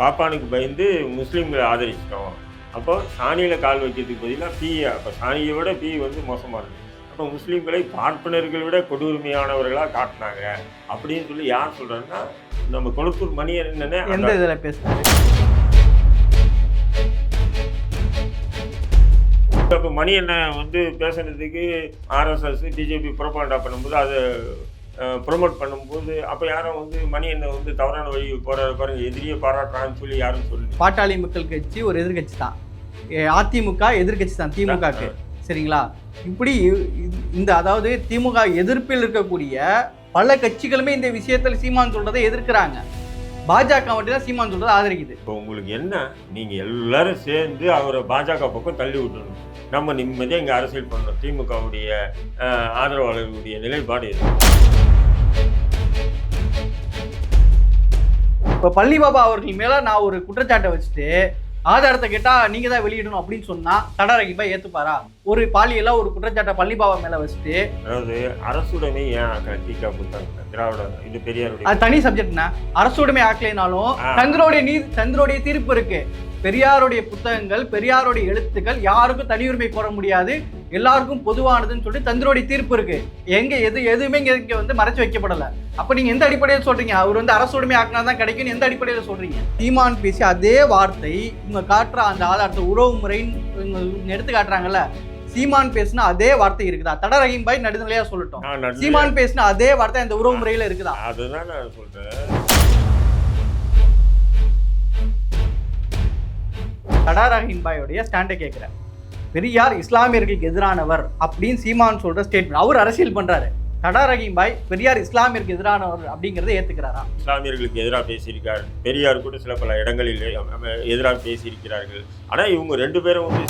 பாப்பானுக்கு பயந்து முஸ்லீம்களை ஆதரிச்சிட்டோம். அப்போ சாணியில் கால் வைக்கிறதுக்கு பதிலாக பி அப்போ சாணியை விட பி வந்து மோசமாக இருக்கு அப்போ முஸ்லீம்களை பார்ப்பனர்களை விட கொடுமையானவர்களாக காட்டினாங்க. அப்படின்னு சொல்லி யார் சொல்கிறாங்கன்னா நம்ம கொளுத்தூர் மணியன் என்னன்னு எந்த இதில் பேசுறாரு? இப்போ மணி என்ன வந்து பேசுனதுக்கு ஆர்எஸ்எஸ் பிஜேபி புறப்பாண்டா பண்ணும்போது அதை ப்ரொமோட் பண்ணும்போது அப்போ யாரும் வந்து மணி என்ன வந்து தவறான வழி போகிற பாருங்க எதிரியை பாராட்டுறான்னு சொல்லி யாரும் சொல்லி பாட்டாளி மக்கள் கட்சி ஒரு எதிர்க்கட்சி தான். அதிமுக எதிர்க்கட்சி தான் திமுகக்கு. சரிங்களா? இப்படி இந்த அதாவது திமுக எதிர்ப்பில் இருக்கக்கூடிய பல கட்சிகளுமே இந்த விஷயத்தில் சீமான் சொல்றதை எதிர்க்கிறாங்க. பாஜக மட்டும் தான் சீமான் சொல்றதை ஆதரிக்குது. இப்போ உங்களுக்கு என்ன? நீங்கள் எல்லாரும் சேர்ந்து அவரை பாஜக பக்கம் தள்ளி விட்டுணும் நம்ம நிம்மதியாக இங்கே அரசியல் பண்ணணும் திமுகவுடைய ஆதரவாளர்களுடைய நிலைப்பாடு இது. இப்போ பள்ளி பாபா அவர்கள் மேல நான் ஒரு குற்றச்சாட்டை வச்சுட்டு ஆதாரத்தை கேட்டா நீங்க தான் வெளியிடணும் அப்படின்னு சொன்னா தடரகிப்பா ஏத்துப்பாரா? ஒரு பாலியலா ஒரு குற்றச்சாட்டை பள்ளி பாபா மேல வச்சுட்டு அதாவது அரசுடைமை ஏன் டீக்கா கொடுத்தாங்க. திராவிட இது பெரியாருடைய அது தனி சப்ஜெக்ட்னா அரசுடைமை ஆக்கலைனாலும். சந்திரோடைய நீ சந்திரோடைய தீர்ப்பு இருக்கு. பெரியாருடைய புத்தகங்கள் பெரியாருடைய எழுத்துக்கள் யாருக்கும் தனி உரிமை கோர முடியாது. எல்லாருக்கும் பொதுவானதுன்னு சொல்லிட்டு சந்திரோடைய தீர்ப்பு இருக்கு. எங்க எது எதுவுமே இங்க இங்க வந்து மறைச்சு வைக்கப்படல. அப்ப நீங்க எந்த அடிப்படையில் சொல்றீங்க? அவர் வந்து அரசுடைமை ஆக்கினா தான் கிடைக்கும்னு எந்த அடிப்படையில் சொல்றீங்க? சீமான் பேசி அதே வார்த்தை இவங்க காட்டுற அந்த ஆதாரத்தை உறவு முறைன்னு இவங்க எடுத்து காட்டுறாங்கல்ல. சீமான் பேசின அதே வார்த்தை இருக்குதா? தட ரஹீம் பாய் நடுநிலையா சொல்லட்டும். சீமான் பேசின அதே வார்த்தை அந்த உறவு முறையில இருக்குதா? அதுதான் நான் சொல்றேன். தடா ரஹீம் பாயோடைய ஸ்டாண்டை கேட்குறேன் பெரியார் இஸ்லாமியர்களுக்கு எதிரானவர் அப்படின்னு சீமான் சொல்ற ஸ்டேட்மெண்ட் அவர் அரசியல் பண்றாரு. தடா ரஹீம் பாய் பெரியார் இஸ்லாமியருக்கு எதிரானவர் அப்படிங்கிறத ஏத்துக்கிறாரா? இஸ்லாமியர்களுக்கு எதிராக பேசியிருக்கார். பெரியார் கூட சில பல இடங்களில் எதிராக பேசியிருக்கிறார்கள். ஆனால் இவங்க ரெண்டு பேரும் வந்து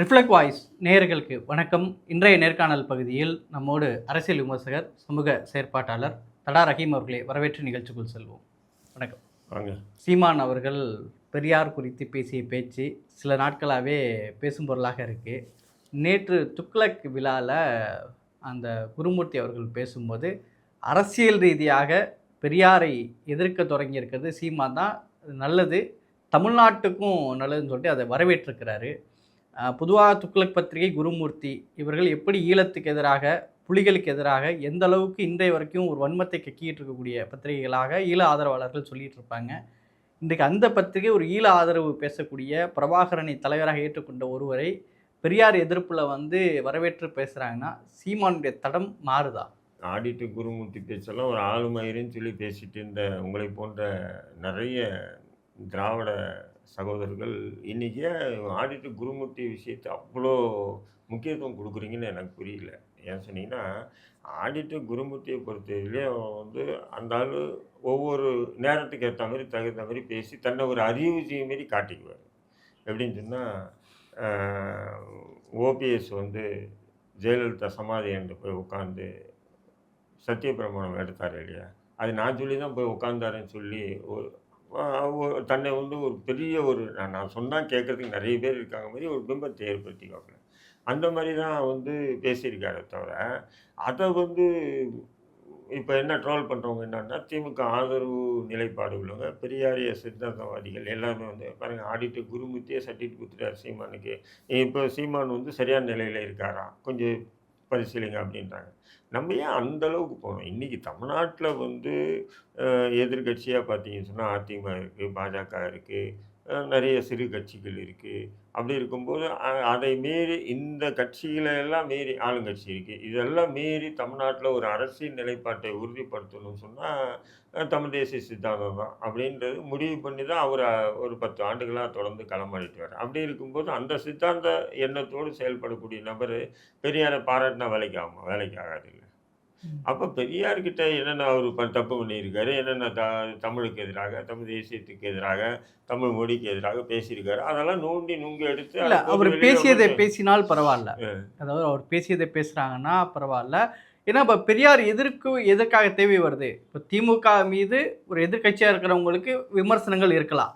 ரிஃப்ளெக்ட் வாய்ஸ் நேயர்களுக்கு வணக்கம். இன்றைய நேர்காணல் பகுதியில் நம்மோடு அரசியல் விமர்சகர் சமூக செயற்பாட்டாளர் தடா ரஹீம் அவர்களை வரவேற்று நிகழ்ச்சிக்குள் செல்வோம். வணக்கம். சீமான் அவர்கள் பெரியார் குறித்து பேசிய பேச்சு சில நாட்களாகவே பேசும் பொருளாக இருக்குது நேற்று துக்ளக் விழாவில் அந்த குருமூர்த்தி அவர்கள் பேசும்போது அரசியல் ரீதியாக பெரியாரை எதிர்க்க தொடங்கியிருக்கிறது சீமான் தான். நல்லது. தமிழ்நாட்டுக்கும் நல்லதுன்னு சொல்லிட்டு அதை வரவேற்றிருக்கிறாரு. பொதுவாக துக்ளக் பத்திரிகை குருமூர்த்தி இவர்கள் எப்படி ஈழத்துக்கு எதிராக புலிகளுக்கு எதிராக எந்த அளவுக்கு இன்றைய வரைக்கும் ஒரு வன்மத்தை கக்கிட்டு இருக்கக்கூடிய பத்திரிகைகளாக ஈழ ஆதரவாளர்கள் சொல்லிட்டு இருப்பாங்க. இன்றைக்கு அந்த பத்திரிகை ஒரு ஈழ ஆதரவு பேசக்கூடிய பிரபாகரனை தலைவராக ஏற்றுக்கொண்ட ஒருவரை பெரியார் எதிர்ப்பில் வந்து வரவேற்று பேசுகிறாங்கன்னா சீமானுடைய தடம் மாறுதா? ஆடிட்டு குருமூர்த்தி பேச்செல்லாம் ஒரு ஆளுமயிருன்னு சொல்லி பேசிட்டு இருந்த உங்களை போன்ற நிறைய திராவிட சகோதரர்கள் இன்றைக்கி ஆடிட்டு குருமூர்த்தி விஷயத்தை அவ்வளோ முக்கியத்துவம் கொடுக்குறீங்கன்னு எனக்கு புரியல. ஏன் சொன்னீங்கன்னா ஆடிட்டு குருமூர்த்தியை பொறுத்தவரையிலே அவன் வந்து அந்த ஆள் ஒவ்வொரு நேரத்துக்கு ஏற்ற மாதிரி தகுந்த மாதிரி பேசி தன்னை ஒரு அறிவு செய்ய மாரி காட்டிக்குவார். எப்படின்னு சொன்னால் ஓபிஎஸ் வந்து ஜெயலலிதா சமாதி என்று போய் உட்காந்து சத்தியப்பிரமாணம் எடுத்தார் இல்லையா? அது நான் சொல்லி தான் போய் உட்காந்தாருன்னு சொல்லி ஒரு தன்னை வந்து ஒரு பெரிய ஒரு நான் நான் சொன்னால் கேட்குறதுக்கு நிறைய பேர் இருக்காங்க. மாதிரி ஒரு பிம்பத்தை ஏற்படுத்திக்குவாங்க அந்த மாதிரி தான் வந்து பேசியிருக்காரு தவிர அதை வந்து இப்போ என்ன ட்ரோல் பண்ணுறவங்க என்னன்னா திமுக ஆதரவு நிலைப்பாடு உள்ளவங்க பெரியாரிய சித்தாந்தவாதிகள் எல்லாமே வந்து பாருங்கள் ஆடிட்டு குருமுத்தியே சட்டிட்டு கொடுத்துட்டார் சீமானுக்கு. இப்போ சீமான் வந்து சரியான நிலையில் இருக்காரா கொஞ்சம் பரிசீலிங்க அப்படின்றாங்க. நம்ம ஏன் அந்த அளவுக்கு போகணும்? இன்றைக்கி தமிழ்நாட்டில் வந்து எதிர்கட்சியாக பார்த்தீங்கன்னு சொன்னால் அதிமுக இருக்குது பாஜக இருக்குது நிறைய சிறு கட்சிகள் இருக்குது அப்படி இருக்கும்போது அதை மீறி இந்த கட்சிகளை எல்லாம் மீறி ஆளுங்கட்சி இருக்குது இதெல்லாம் மீறி தமிழ்நாட்டில் ஒரு அரசியல் நிலைப்பாட்டை உறுதிப்படுத்தணும்னு சொன்னால் தமிழ் தேசிய சித்தாந்தம் தான். அப்படின்றது முடிவு பண்ணி தான் அவர் ஒரு பத்து ஆண்டுகளாக தொடர்ந்து களமாடிட்டு வர்றார். அப்படி இருக்கும்போது அந்த சித்தாந்த எண்ணத்தோடு செயல்படக்கூடிய நபர் பெரியாரை பாராட்டினா வேலைக்கு ஆகும்? வேலைக்கு ஆகாது இல்லை. அப்போ பெரியார்கிட்ட என்னென்ன அவர் தப்பு பண்ணியிருக்காரு? என்னென்ன த தமிழுக்கு எதிராக தமிழ் தேசியத்துக்கு எதிராக தமிழ் மொழிக்கு எதிராக பேசியிருக்காரு? அதெல்லாம் நோண்டி நுங்கு எடுத்து இல்லை அவர் பேசியதை பேசினால் பரவாயில்ல. அதாவது அவர் பேசியதை பேசுகிறாங்கன்னா பரவாயில்ல. ஏன்னா இப்போ பெரியார் எதிர்க்கு எதற்காக தேவை வருது? இப்போ திமுக மீது ஒரு எதிர்க்கட்சியாக இருக்கிறவங்களுக்கு விமர்சனங்கள் இருக்கலாம்.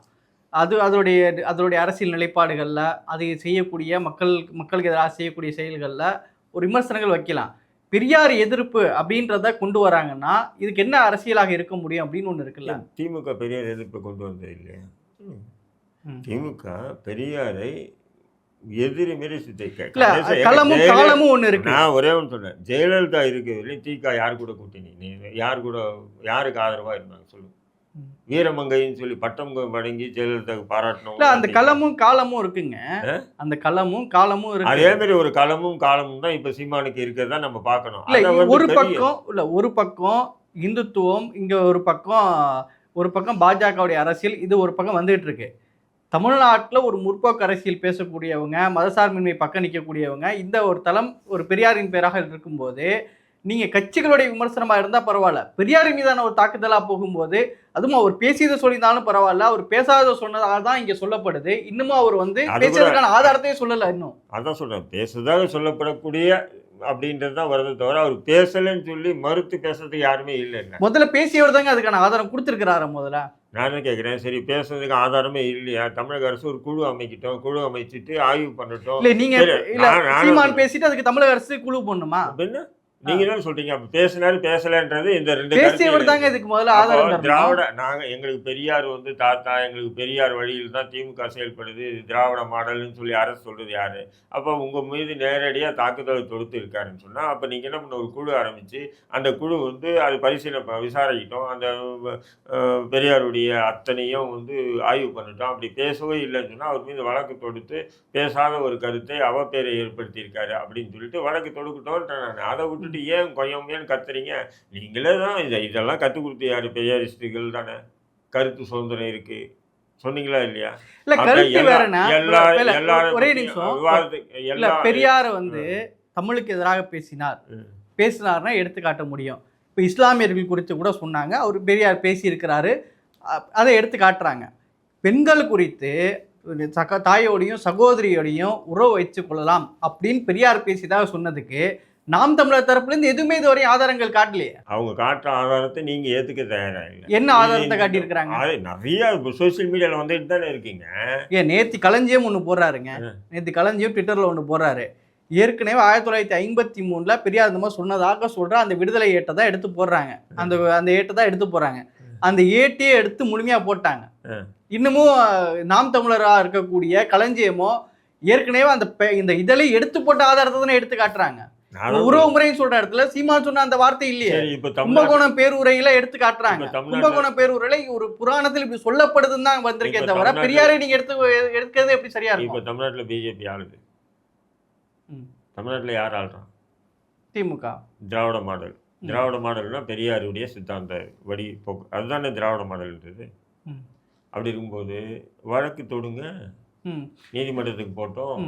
அது அதனுடைய அதனுடைய அரசியல் நிலைப்பாடுகளில் அதை செய்யக்கூடிய மக்கள் மக்களுக்கு எதிராக செய்யக்கூடிய செயல்களில் ஒரு விமர்சனங்கள் வைக்கலாம். பெரியார் எதிர்ப்பு அப்படின்றத கொண்டு வராங்கன்னா இதுக்கு என்ன அரசியலாக இருக்க முடியும் அப்படின்னு ஒன்று இருக்குல்ல? திமுக பெரியார் எதிர்ப்பை கொண்டு வந்தது இல்லையா. திமுக பெரியாரை எதிரி மாரி சித்தரிக்க இல்ல கடைசி- களமும் காலமும் ஒன்று இருக்கு. நான் ஒரே ஒன்று சொன்னேன் ஜெயலலிதா இருக்கிறதுல திக யார் கூட கூட்டணி? நீ யார் கூட யாருக்கு ஆதரவாக இருந்தாங்க? சொல்லு ம். வீரமங்கைன்னு சொல்லி பட்டம் வழங்கி ஜெயலலிதாவுக்கு பாராட்டணும். இல்ல அந்த களமும் காலமும் இருக்குங்க. அந்த களமும் காலமும் அதே இருக்கு மாதிரி ஒரு களமும் காலமும் தான் இப்ப சீமானுக்கு இருக்கிறதா நம்ம பார்க்கணும். அத ஒரு பக்கம் இல்ல ஒரு பக்கம் இந்துத்துவம் இங்க ஒரு பக்கம் ஒரு பக்கம் பாஜகவுடைய அரசியல் இது ஒரு பக்கம் வந்துகிட்டு இருக்கு. தமிழ்நாட்டில் ஒரு முற்போக்கு அரசியல் பேசக்கூடியவங்க மதசார்பின்மை பக்கம் நிற்கக்கூடியவங்க இந்த ஒரு தளம் ஒரு பெரியாரின் பேராக இருக்கும்போது நீங்கள் கட்சிகளுடைய விமர்சனமாக இருந்தால் பரவாயில்ல. பெரியாரின் மீதான ஒரு தாக்குதலாக போகும்போது அதுவும் அவர் பேசியதை சொல்லியிருந்தாலும் பரவாயில்ல. அவர் பேசாத சொன்னதாக தான் இங்கே சொல்லப்படுது. இன்னமும் அவர் வந்து அது கூட- பேசியதுக்கான ஆதாரத்தையே சொல்லலை இன்னும். அதான் சொல்றேன். பேசுறதாக சொல்லப்படக்கூடிய அப்படின்றது தான் வருது தவிர அவர் பேசலைன்னு சொல்லி மறுத்து பேசுறதுக்கு யாருமே இல்லைங்க முதல்ல பேசியவர் தாங்க அதுக்கான ஆதாரம் கொடுத்துருக்கிறாரு முதல்ல? நான் என்ன கேட்குறேன் சரி பேசுறதுக்கு ஆதாரமே இல்லையா? தமிழக அரசு ஒரு குழு அமைக்கிட்டோம். குழு அமைச்சிட்டு ஆய்வு பண்ணட்டும். இல்ல நீங்க நானும் சீமான் பேசிட்டு அதுக்கு தமிழக அரசு குழு பண்ணுமா அப்படின்னு நீங்க தான் சொல்றீங்க. அப்ப பேசினாரு பேசலன்றது இந்த ரெண்டு பேசியவர் தாங்க இதுக்கு முதல்ல ஆதாரம் திராவிட நாங்க எங்களுக்கு பெரியார் வந்து தாத்தா எங்களுக்கு பெரியார் வழியில் தான் திமுக செயல்படுது. திராவிட மாடல்னு சொல்லி அரசு சொல்றது யாரு? அப்போ உங்க மீது நேரடியா தாக்குதல் தொடுத்து இருக்காருன்னு சொன்னா அப்ப நீங்க என்ன பண்ண ஒரு குழு ஆரம்பிச்சு அந்த குழு வந்து அது பரிசீலனை விசாரிக்கிட்டோம். அந்த பெரியாருடைய அத்தனையும் வந்து ஆய்வு பண்ணிட்டோம். அப்படி பேசவே இல்லைன்னு சொன்னா அவர் மீது வழக்கு தொடுத்து பேசாத ஒரு கருத்தை அவப்பேரை ஏற்படுத்தியிருக்காரு அப்படின்னு சொல்லிட்டு வழக்கு தொடுக்கட்டோன்ட்டேன் நான் அதை விட்டுட்டு ஏன் கொய்யமையான்னு கத்துறீங்க? நீங்களே தான் இதை இதெல்லாம் கற்றுக் கொடுத்து யார்? பெரியாரிஸ்டுகள் தானே. கருத்து சுதந்திரம் இருக்கு. சொன்னீங்களா இல்லையா? இல்ல கருத்து வேறனா எல்லாரும் ஒரே நிமிஷம். பெரியார் வந்து தமிழுக்கு எதிராக பேசினார். பேசினார்னா எடுத்துக்காட்ட முடியும். இப்போ இஸ்லாமியர்கள் குறித்து கூட சொன்னாங்க. அவர் பெரியார் பேசியிருக்கிறாரு. அதை எடுத்து காட்டுறாங்க. பெண்கள் குறித்து சக தாயோடையும் சகோதரியோடையும் உறவு வைத்து கொள்ளலாம் அப்படின்னு பெரியார் பேசியதாக சொன்னதுக்கு நாம் தமிழர் தரப்புலேருந்து எதுவுமே இதுவரை ஆதாரங்கள் காட்டலையே. அவங்க காட்டுற ஆதாரத்தை நீங்க ஏத்துக்க தயாரா இல்லை என்ன ஆதாரத்தை காட்டியிருக்கிறாங்க? அது நிறைய சோசியல் மீடியால வந்துட்டு தானே இருக்கீங்க. ஏன் நேத்தி களஞ்சியம் ஒன்று போடுறாருங்க. நேத்தி களஞ்சியம் ட்விட்டரில் ஒன்று போடுறாரு. ஏற்கனவே ஆயிரத்தி தொள்ளாயிரத்தி ஐம்பத்தி மூணில் பெரியார் இந்த மாதிரி சொன்னதாக சொல்கிற அந்த விடுதலை ஏட்டை தான் எடுத்து போடுறாங்க. அந்த அந்த ஏட்டை தான் எடுத்து போடுறாங்க அந்த ஏட்டையே எடுத்து முழுமையாக போட்டாங்க. இன்னமும் நாம் தமிழராக இருக்கக்கூடிய களஞ்சியமோ ஏற்கனவே அந்த இந்த இதழை எடுத்து போட்ட ஆதாரத்தை தானே எடுத்து காட்டுறாங்க. உறவு முறைன்னு சொல்ற இடத்துல சீமான் சொன்ன அந்த வார்த்தை இல்லையே. இப்ப கும்பகோணம் பேருரையில எடுத்து காட்டுறாங்க இப்ப கும்பகோணம் பேருரையில ஒரு புராணத்தில் இப்படி சொல்லப்படுதுன்னு தான் வந்திருக்கே இப்ப தவிர பெரியாரை நீங்க எடுத்து எடுக்கிறது எப்படி சரியா இப்ப இருக்கும் தமிழ்நாட்டுல பிஜேபி ஆளுது. தமிழ்நாட்டுல யார் ஆள்றான் திமுக. திராவிட மாடல். திராவிட மாடல்னா பெரியாருடைய சித்தாந்த வழி போக்கு. அதுதானே திராவிட மாடல்ன்றது. அப்படி இருக்கும்போது வழக்கு தொடுங்க. நீதிமன்றத்துக்கு போட்டோம்.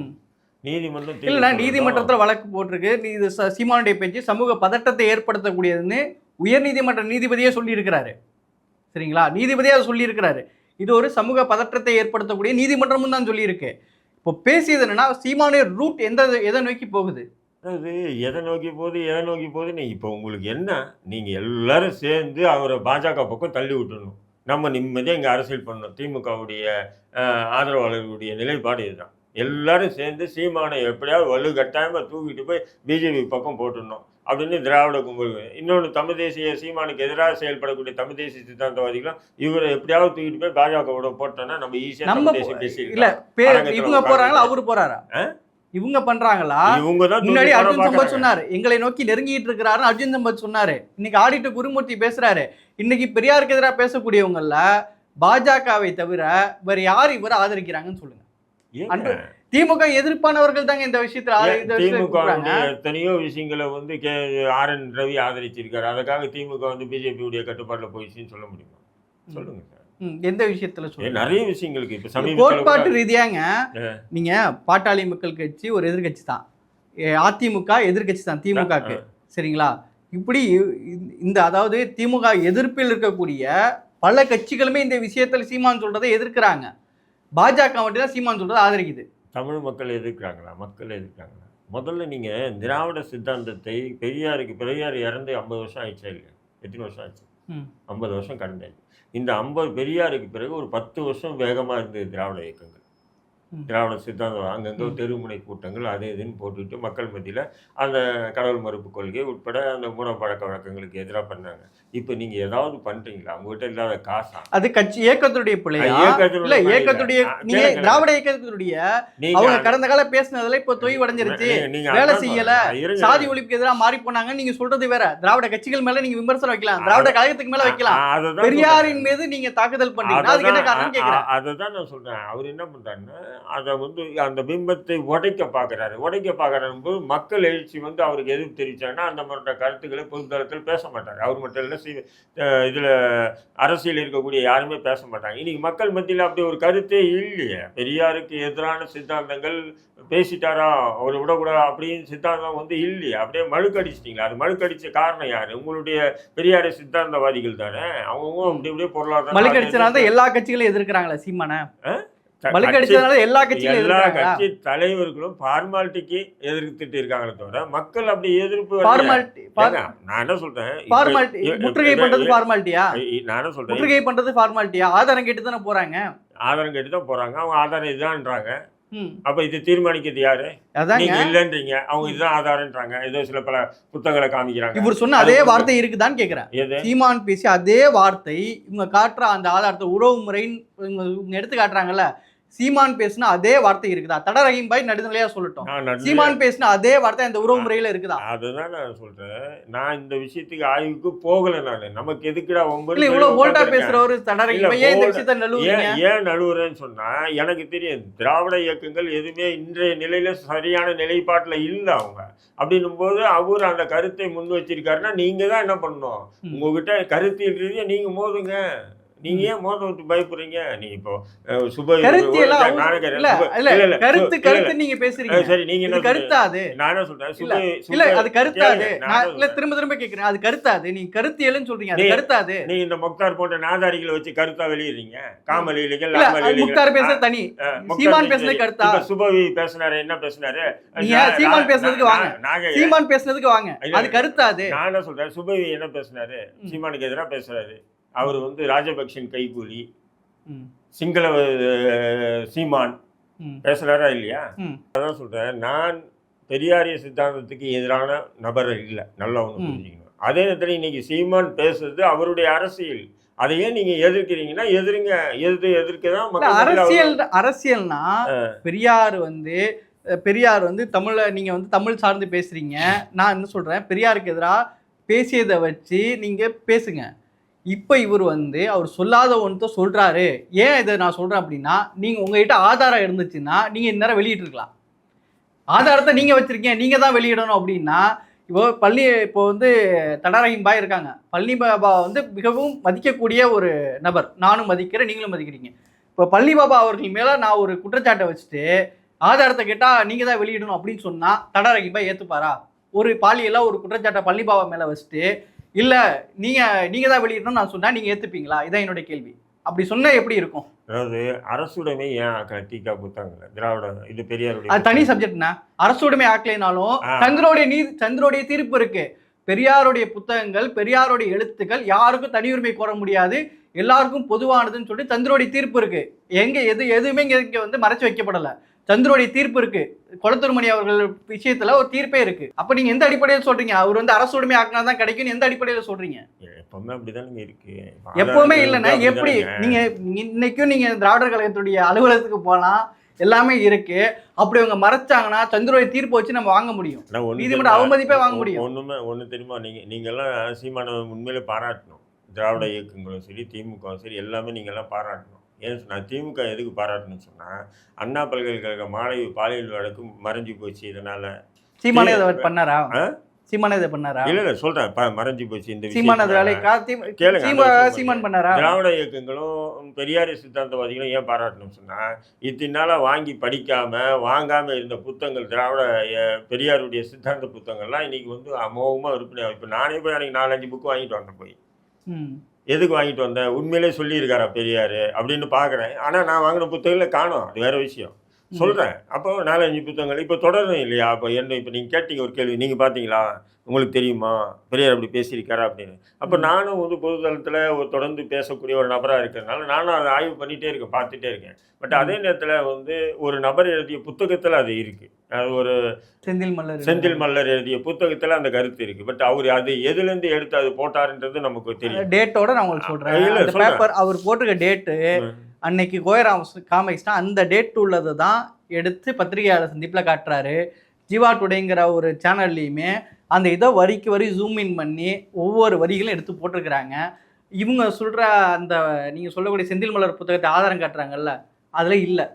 நீதிமன்றம் சொல்லட்டும். நீதிமன்றத்துல வழக்கு போட்டிருக்கு. நீ இது சீமானுடைய பேச்சு சமூக பதட்டத்தை ஏற்படுத்தக்கூடியதுன்னு உயர்நீதிமன்ற நீதிபதியே சொல்லியிருக்கிறாரு. சரிங்களா? நீதிபதியே அதை சொல்லியிருக்கிறாரு. இது ஒரு சமூக பதற்றத்தை ஏற்படுத்தக்கூடிய நீதிமன்றமும் தான் சொல்லியிருக்கு. இப்போ பேசியது என்னன்னா சீமானுடைய ரூட் எந்த எதை நோக்கி போகுது? அது எதை நோக்கி போகுது? எதை நோக்கி போகுது நீ இப்போ உங்களுக்கு என்ன? நீங்க எல்லாரும் சேர்ந்து அவரை பாஜக பக்கம் தள்ளி விட்டுறணும். நம்ம நிம்மதியாக இங்கே அரசியல் பண்ணணும். திமுகவுடைய ஆதரவாளர்களுடைய நிலைப்பாடு இதுதான். எல்லாரும் சேர்ந்து சீமானை எப்படியாவது வலு கட்டாயமாக தூக்கிட்டு போய் பிஜேபி பக்கம் போட்டுடணும் அப்படின்னு திராவிட கும்பல் இன்னொன்று தமிழ் தேசிய சீமானுக்கு எதிராக செயல்படக்கூடிய தமிழ் தேசிய சித்தாந்தவாதிகளும் இவரை எப்படியாவது தூக்கிட்டு போய் பாஜகவோட போட்டோம்னா நம்ம ஈஸியாக நம்ம இல்ல பேர் அரங்கத்துல இவங்க. போறாங்களா அவரு போறாரா? ஆ? இவங்க பண்றாங்களா? இவங்க தான் முன்னாடி அர்ஜுன் சம்பத். சொன்னாரு எங்களை நோக்கி நெருங்கிட்டு இருக்கிறாருன்னு அர்ஜுன் சம்பத் சொன்னாரு. இன்னைக்கு ஆடிட்டு குருமூர்த்தி பேசுறாரு. இன்னைக்கு பெரியாருக்கு எதிராக பேசக்கூடியவங்கல்ல பாஜகவை தவிர வேற யார் இவரை ஆதரிக்கிறாங்கன்னு சொல்லுங்க. திமுக எதிர்ப்பானவர்கள் தாங்க இந்த விஷயத்துல திமுக. எத்தனையோ விஷயங்களை வந்து கே ஆர் என் ரவி ஆதரிச்சிருக்காரு. அதுக்காக திமுக வந்து பிஜேபியுடைய கட்டுப்பாட்டில் போயிடுச்சுன்னு சொல்ல முடியுமா? சொல்லுங்க சார். எந்த விஷயத்துல சொல்லுங்க நிறைய விஷயங்களுக்கு இப்போ கோட்பாட்டு சமீபத்தில் ரீதியாங்க. நீங்க பாட்டாளி மக்கள் கட்சி ஒரு எதிர்க்கட்சி தான். அதிமுக எதிர்க்கட்சி தான் திமுகக்கு. சரிங்களா? இப்படி இந்த அதாவது திமுக எதிர்ப்பில் இருக்கக்கூடிய பல கட்சிகளுமே இந்த விஷயத்துல சீமான் சொல்றதை எதிர்க்கிறாங்க. பாஜக மட்டும் தான் சீமான் சொல்றதை ஆதரிக்குது. தமிழ் மக்கள் எதிர்க்கிறாங்களா? மக்கள் எதிர்க்கிறாங்களா? முதல்ல நீங்க திராவிட சித்தாந்தத்தை பெரியாருக்கு பெரியார் இறந்து ஐம்பது வருஷம் ஆயிடுச்சா இல்லையா? எத்தனை வருஷம் ஆச்சு. ஐம்பது வருஷம் கடந்தாச்சு இந்த ஐம்பது பெரியாருக்கு பிறகு ஒரு பத்து வருஷம் வேகமா இருந்தது திராவிட இயக்கங்கள். திராவிட சித்தாந்தம் அங்கங்கே. தெருமுனை கூட்டங்கள் அது இதுன்னு போட்டுக்கிட்டு மக்கள் மத்தியில் அந்த கடவுள் மறுப்பு கொள்கை உட்பட அந்த மூண பழக்க வழக்கங்களுக்கு எதிராக பண்ணாங்க. இப்போ நீங்கள் ஏதாவது பண்ணுறீங்களா உங்ககிட்ட இல்லாத காசா? அது கட்சி இயக்கத்துடைய இல்ல பிள்ளை இயக்கத்துடைய இல்ல. நீங்க கேளுங்க. திராவிட இயக்கத்துடைய அவங்க கடந்த கால பேசுனதுல இப்ப தொய்வு அடைஞ்சிருச்சு. வேலை செய்யல. சாதி ஒழிப்புக்கு எதிராக மாறி போனாங்க. நீங்க சொல்றது வேற. திராவிட கட்சிகள் மேல நீங்க விமர்சனம் வைக்கலாம். திராவிட கழகத்துக்கு மேல வைக்கலாம். பெரியாரின். மீது நீங்க தாக்குதல் பண்றீங்க. அதுக்கு என்ன காரணம் கேக்குறேன். அதை தான் நான் சொல்றேன். அவர் என்ன பண்றாருன்னா அதை வந்து அந்த பிம்பத்தை உடைக்க பார்க்கறாரு உடைக்க பார்க்கறாரு போது மக்கள் எழுச்சி வந்து அவருக்கு எதிர்ப்பு தெரிவிச்சாங்கன்னா அந்த மாதிரி கருத்துக்களை பொதுத்தளத்தில் பேச மாட்டார். அவர் மட்டும் இல்லை சி அஹ் இதுல அரசியல் இருக்கக்கூடிய யாருமே பேச மாட்டாங்க. இன்னைக்கு மக்கள் மத்தியில் அப்படி ஒரு கருத்தே இல்லையே. பெரியாருக்கு எதிரான சித்தாந்தங்கள் பேசிட்டாரா? அவர் விடக்கூடாது? அப்படின்னு சித்தாந்தம் வந்து இல்லையே. அப்படியே மழுக்கடிச்சிட்டீங்களா. அது மழுக்கடிச்ச காரணம் யாரு? உங்களுடைய பெரியார சித்தாந்தவாதிகள் தானே. அவங்க அப்படி அப்படியே பொருளாதாரம் மலுக்கடிச்சனால தான் எல்லா கட்சிகளும் எதிர்க்கிறாங்களே சீமான. எல்லா கட்சி- கட்சிகளும் எல்லா கட்சி தலைவர்களும் ஃபார்மாலிட்டிக்கு எதிர்த்துட்டு இருக்காங்களே தவிர மக்கள் அப்படி எதிர்ப்பு நான் என்ன சொல்றேன்? முற்றுகை பண்றது ஃபார்மாலிட்டியா நான் என்ன சொல்றேன்? முற்றுகை பண்றது ஃபார்மாலிட்டியா ஆதாரம் கேட்டு தானே போறாங்க. ஆதாரம் கேட்டு தான் போறாங்க. அவங்க ஆதாரம் இதுதான்ன்றாங்க. ம். அப்ப இது தீர்மானிக்கிறது யாரு? நீங்க இல்லன்றீங்க. அவங்க இதுதான் ஆதாரம்ன்றாங்க. ஏதோ சில பல புத்தகங்களை காமிக்கிறாங்க. இவர் சொன்ன அதே வார்த்தை இருக்குதான்னு கேக்குறேன். சீமான் பேசி அதே வார்த்தை இவங்க காட்டுற அந்த ஆதாரத்தை உறவு முறைன்னு எடுத்து காட்டுறாங்கல்ல. சீமான் பேசின அதே வார்த்தை இருக்குதா? தட ரஹீம் பாய் நடுநிலையா சொல்லட்டும். சீமான் பேசின அதே வார்த்தை அந்த உறவு முறையில இருக்குதா? அதுதான் நான் சொல்றேன். நான் இந்த விஷயத்துக்கு ஆய்வுக்கு போகல நானு. நமக்கு எதுக்குடா ஒன்பது இவ்வளவு போல்டா பேசுறவரு தட ரஹீம் ஏன் இந்த விஷயத்த நழுவுறீங்க? ஏன் நடுவுறேன்னு சொன்னா எனக்கு தெரியும். திராவிட இயக்கங்கள் எதுவுமே இன்றைய நிலையில சரியான நிலைப்பாட்டுல இல்ல அவங்க. அப்படின்னும் போது அவர் அந்த கருத்தை முன் வச்சிருக்காருன்னா நீங்க தான் என்ன பண்ணணும். உங்ககிட்ட ரீதியா நீங்க மோதுங்க. நீங்க ஏன் மோத விட்டு பயப்படுறீங்க? நீ இப்போ சுப கருத்து கருத்து கருத்து. நீங்க பேசுறீங்க. சரி நீங்க என்ன கருத்தா சொல்றீங்க? நான் சொல்றேன்? இல்ல, சுப- இல்ல சுப- அது கருத்தாது இல்ல? திரும்ப திரும்ப கேக்குறேன். அது கருத்தாது நீங்க கருத்தியல்னு சொல்றீங்க. அது நீ- கருத்தாது நீங்க இந்த முக்தார் போன்ற நாதாரிகளை வச்சு கருத்தா வெளியிடுறீங்க? காமல் இல்லைங்க முக்தார் பேசுறது தனி. சீமான் பேசுனது கருத்தா? சுபவி பேசினாரு என்ன பேசினாரு? சீமான் நான்- வாங்க. நாங்க சீமான் பேசுனதுக்கு வாங்க. அது கருத்தாது நான் என்ன சொல்றேன்? சுபவி என்ன பேசினாரு. சீமானுக்கு எதிராக பேசுறாரு. அவர் வந்து ராஜபக்ஷன் கைகூலி சிங்கள சீமான் ம், பேசுறாரா இல்லையா. அதான் சொல்றேன். நான் பெரியாரிய சித்தாந்தத்துக்கு எதிரான நபர் இல்லை நல்லா ஒன்று. புரிஞ்சுக்கணும். அதே நேரத்தில் இன்னைக்கு சீமான் பேசுறது அவருடைய அரசியல். அதையே நீங்க எதிர்க்கிறீங்கன்னா எதிருங்க. எதிர்த்து எதிர்க்க அரசியல் அரசியல்னா பெரியார் வந்து பெரியார் வந்து தமிழ நீங்க வந்து தமிழ் சார்ந்து பேசுறீங்க. நான் என்ன சொல்றேன்? பெரியாருக்கு எதிராக பேசியதை வச்சு நீங்க பேசுங்க. இப்போ இவர் வந்து அவர் சொல்லாத ஒன்றத்தை சொல்கிறாரு ஏன் இதை நான் சொல்கிறேன் அப்படின்னா நீங்கள் உங்ககிட்ட ஆதாரம் இருந்துச்சுன்னா நீங்கள் இந்நேரம் வெளியிட்டிருக்கலாம். ஆதாரத்தை நீங்கள் வச்சுருக்கீங்க நீங்கள் தான் வெளியிடணும் அப்படின்னா இப்போ பள்ளி இப்போ வந்து தடாரகிம் பாய் இருக்காங்க. பள்ளி பாபா வந்து மிகவும் மதிக்கக்கூடிய ஒரு நபர். நானும் மதிக்கிறேன் நீங்களும் மதிக்கிறீங்க. இப்போ பள்ளி பாபா அவர்கள் மேலே நான் ஒரு குற்றச்சாட்டை வச்சுட்டு ஆதாரத்தை கேட்டால் நீங்கள் தான் வெளியிடணும் அப்படின்னு சொன்னால் தடாரகிம் பாய் ஏற்றுப்பாரா ஒரு பாலியெல்லாம் ஒரு குற்றச்சாட்டை பள்ளி பாபா மேலே வச்சுட்டு இல்ல நீங்க நீங்க தான் வெளியிடணும்னு நான் சொன்னா நீங்க ஏத்துப்பீங்களா? இதான் என்னுடைய கேள்வி. அப்படி சொன்னா எப்படி இருக்கும்? அதாவது அரசுடைமை ஏன் டீக்கா புத்தாங்கல திராவிட இது பெரியாருடைய அது தனி சப்ஜெக்ட்னா அரசுடைமை ஆக்கலைனாலும். சந்திரோடைய நீ சந்திரோடைய தீர்ப்பு இருக்கு. பெரியாருடைய புத்தகங்கள் பெரியாருடைய எழுத்துக்கள் யாருக்கும் தனி உரிமை கோர முடியாது. எல்லாருக்கும் பொதுவானதுன்னு சொல்லிட்டு சந்திரோடைய தீர்ப்பு இருக்கு. எங்க எது எதுவுமே இங்க இங்க வந்து மறைச்சு வைக்கப்படல. சந்திரோடைய தீர்ப்பு இருக்கு. கொளத்தூர்மணி அவர்கள் விஷயத்துல ஒரு தீர்ப்பே இருக்கு. அப்ப நீங்க எந்த அடிப்படையில் சொல்றீங்க? அவர் வந்து அரசு உடைமை ஆக்கினா தான் கிடைக்கும் எந்த அடிப்படையில சொல்றீங்க? எப்பவுமே அப்படிதானுங்க இருக்கு. எப்பவுமே இல்லைன்னா எப்படி. நீங்க இன்னைக்கும் நீங்க திராவிடர் கழகத்துடைய அலுவலகத்துக்கு போகலாம். எல்லாமே இருக்கு. அப்படி அவங்க மறைச்சாங்கன்னா சந்திரோடைய தீர்ப்பு வச்சு நம்ம வாங்க முடியும். நீதிமன்ற? அவமதிப்பே வாங்க முடியும். ஒண்ணுமே ஒண்ணு தெரியுமா? நீங்க நீங்கெல்லாம் சீமான உண்மையிலே பாராட்டணும். திராவிட இயக்கங்களும் சரி திமுகவும் சரி எல்லாமே நீங்கெல்லாம் பாராட்டணும். ஏன்னு சொன்னா திமுக எதுக்கு பாராட்டணும்னு சொன்னா அண்ணா பல்கலைக்கழக மாணவி பாலியல் வழக்கு மறைஞ்சு போச்சு இதனால. சீமானே பண்ணாரா? சீமானே இதை பண்ணாரா? இல்ல இல்ல மறைஞ்சு போச்சு இந்த சீமான் பண்ணாரா? திராவிட இயக்கங்களும் பெரியாரி சித்தாந்தவாதிகளும் ஏன் பாராட்டணும்னு சொன்னா இத்தனை நாளா வாங்கி படிக்காம வாங்காம இருந்த புத்தகங்கள் திராவிட பெரியாருடைய சித்தாந்த புத்தகங்கள்லாம் இன்னைக்கு வந்து அமோகமா விற்பனை இப்போ நானே போய் அன்னைக்கு நாலஞ்சு புக்கு வாங்கிட்டு வந்தேன் போய். எதுக்கு வாங்கிட்டு வந்தேன் உண்மையிலே சொல்லியிருக்காரா பெரியார் அப்படின்னு பார்க்குறேன். ஆனால் நான் வாங்கின புத்தகங்களை காணும். அது வேறு விஷயம். சொல்கிறேன் அப்போ நாலஞ்சு புத்தகங்கள். இப்போ தொடரும் இல்லையா? அப்போ என்ன இப்போ நீங்கள் கேட்டீங்க ஒரு கேள்வி. நீங்கள் பார்த்தீங்களா? உங்களுக்கு தெரியுமா? பெரியார் அப்படி பேசியிருக்காரா அப்படின்னு. அப்போ. நானும் வந்து பொதுதளத்தில் ஒரு தொடர்ந்து பேசக்கூடிய ஒரு நபராக இருக்கிறதுனால நானும் அதை ஆய்வு பண்ணிகிட்டே இருக்கேன் பார்த்துட்டே இருக்கேன். பட் அதே நேரத்தில் வந்து ஒரு நபர் எழுதிய புத்தகத்தில் அது இருக்குது அது ஒரு செந்தில் மல்லர் செந்தில் மல்லர் எழுதிய புத்தகத்தில் அந்த கருத்து இருக்குது பட் அவர் அது எதுலேருந்து எடுத்து அது போட்டாருன்றது நமக்கு தெரியும். டேட்டோட நான் உங்களுக்கு. பேப்பர் அவர் போட்டிருக்க டேட்டு அன்னைக்கு கோயராம் காமிக்ஸ்னா அந்த டேட் உள்ளது தான் எடுத்து பத்திரிகையாளர் சந்திப்பில் காட்டுறாரு. ஜீவா டுடேங்கிற ஒரு சேனல்லையுமே அந்த இதை வரிக்கு வரி ஜூம் இன் பண்ணி ஒவ்வொரு வரிகளும் எடுத்து போட்டிருக்கிறாங்க. இவங்க சொல்கிற அந்த நீங்கள் சொல்லக்கூடிய செந்தில் மலர் புத்தகத்தை ஆதாரம் காட்டுறாங்கல்ல அதில் இல்லை.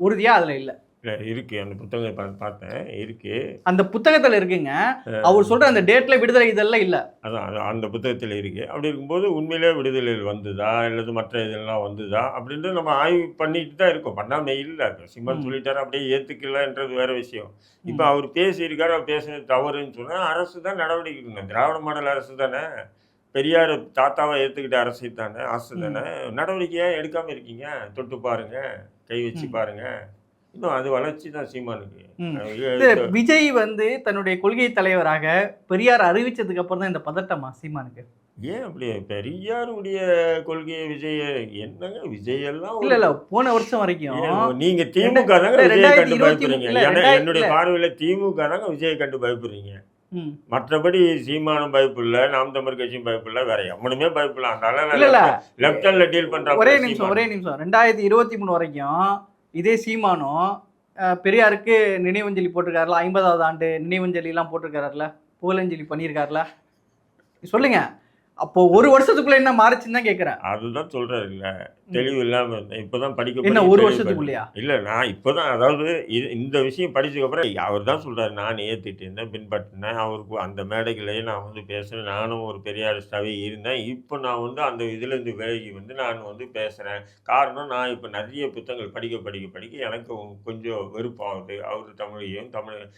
உறுதியாக அதில் இல்லை. இல்லை இருக்குது அந்த புத்தகம் பா- பார்த்தேன். இருக்குது அந்த புத்தகத்தில் இருக்குங்க. அவர் சொல்கிற அந்த டேட்டில் விடுதலை இதெல்லாம் இல்லை. அதான் அது அந்த புத்தகத்தில் இருக்குது அப்படி இருக்கும்போது உண்மையிலே விடுதலைகள் வந்ததா? அல்லது மற்ற இதெல்லாம் வந்ததா? அப்படின்றது நம்ம ஆய்வு பண்ணிட்டு தான் இருக்கோம். பண்ணாமல் இல்லை. சிம்மன் ம். சொல்லிட்டாரு அப்படியே ஏற்றுக்கலன்றது வேற விஷயம். இப்போ அவர் பேசியிருக்காரு அவர் பேசுனது தவறுன்னு சொன்னால் அரசு தான் நடவடிக்கை எடுக்கணும். திராவிட மாடல் அரசு தானே? பெரியார் தாத்தாவை ஏற்றுக்கிட்ட அரசு தானே? அரசு. தானே? நடவடிக்கையே எடுக்காமல் இருக்கீங்க? தொட்டு பாருங்க. கை வச்சு ம். பாருங்க. இன்னும் அது வளர்ச்சி தான் சீமானுக்கு விஜய் வந்து தன்னுடைய கொள்கை தலைவராக பெரியார் அறிவிச்சதுக்கு அப்புறம் தான் இந்த பதட்டமா சீமானுக்கு? ஏன் அப்படி? பெரியாருடைய கொள்கையை விஜய் என்னங்க? விஜய் எல்லாம் இல்ல இல்ல போன வருஷம் வரைக்கும் நீங்க திமுக தாங்க விஜயை கண்டு பயப்படுறீங்க. என்னுடைய. பார்வையில திமுக தாங்க விஜயை கண்டு பயப்படுறீங்க. மற்றபடி சீமானும் பயப்படல நாம் தமிழ் கட்சியும் பயப்படல வேற எவனுமே இல்ல அதனால லெப்ட் ஹேண்ட்ல டீல் பண்ற ஒரே நிமிஷம் ஒரே நிமிஷம். ரெண்டாயிரத்தி இருபத்தி மூணு வரைக்கும் இதே சீமானும் பெரியாருக்கு நினைவஞ்சலி போட்டிருக்காருல ஐம்பதாவது ஆண்டு நினைவஞ்சலிலாம் போட்டிருக்காருல புகழஞ்சலி பண்ணியிருக்காருல? சொல்லுங்க. அப்போ ஒரு வருஷத்துக்குள்ள என்ன மாறிச்சுன்னு தான் கேட்குறேன் அதுதான் சொல்றாரு இல்லை தெளிவு இல்லாம இருந்தேன். இப்பதான் படிக்க என்ன படிக்க ஒரு வருஷத்துக்குள்ளயா? இல்ல நான் இப்போதான் அதாவது இது இந்த விஷயம் படிச்சதுக்கு அப்புறம் அவர் தான் சொல்றாரு நான் ஏத்திட்டு இருந்தேன் பின்பற்றினேன். அவருக்கு அந்த மேடைகளே நான் வந்து பேசுறேன். நானும் ஒரு பெரியாரிஸ்டாவே இருந்தேன். இப்போ நான் வந்து அந்த இதுல இருந்து விலகி வந்து நான் வந்து பேசுறேன். காரணம் நான் இப்போ நிறைய புத்தகங்கள் படிக்க படிக்க படிக்க எனக்கு கொஞ்சம் வெறுப்பாகுது அவர் தமிழையும் தமிழ்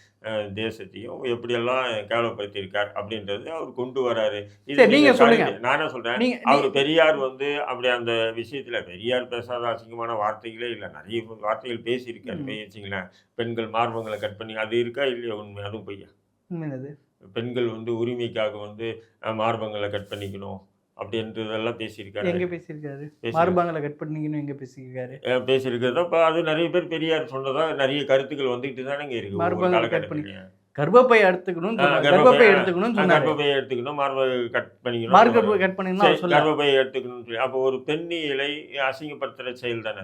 தேசத்தையும் எப்படியெல்லாம் கேவலப்படுத்தியிருக்கார் அப்படின்றது அவர் கொண்டு வராரு. இது சரி, நீங்க நீங்க சொல்லுங்க. கருத்து- நான் சொல்றேன்? அவர் பெரியார் வந்து அப்படி அந்த விஷயத்துல பெரியார் பேசாத அசிங்கமான வார்த்தைகளே இல்லை. நிறைய வார்த்தைகள் பேசியிருக்காரு. வச்சுங்களேன் பெண்கள் மார்பங்களை கட் பண்ணி அது இருக்கா இல்லையா? உண்மை அதுவும் பொய்யா? என்னது பெண்கள் வந்து உரிமைக்காக வந்து மார்பங்களை கட் பண்ணிக்கணும் அப்படின்றதெல்லாம் பேசியிருக்காரு. எங்க பேசியிருக்காரு? பேசி- மார்பாங்களை கட் பண்ணீங்கன்னு எங்க பேசியிருக்காரு? பேசியிருக்கிறதா. இப்போ அது நிறைய பேர் பெரியார் சொன்னதா நிறைய கருத்துக்கள் வந்துகிட்டு தானேங்க இருக்கு. ஒவ்வொரு மார்பகங்களை cut பண்ணி- காலகட்டத்திலையும் கர்ப்பப்பை சொன்னாரு. கர்ப்பப்பை, கர்ப்பப்பை சொன்னாரு. கர்ப்பப்பையை எடுத்துக்கணும். மார்பை கட் பண்ணிக்கணும். மார்க்கெட் கட் சரி, சொல்ல கர்ப்பப்பையை எடுத்துக்கணும்னு சொல்லி. அப்போ ஒரு பெண்ணியலை அசிங்கப்படுத்துற செயல் தானே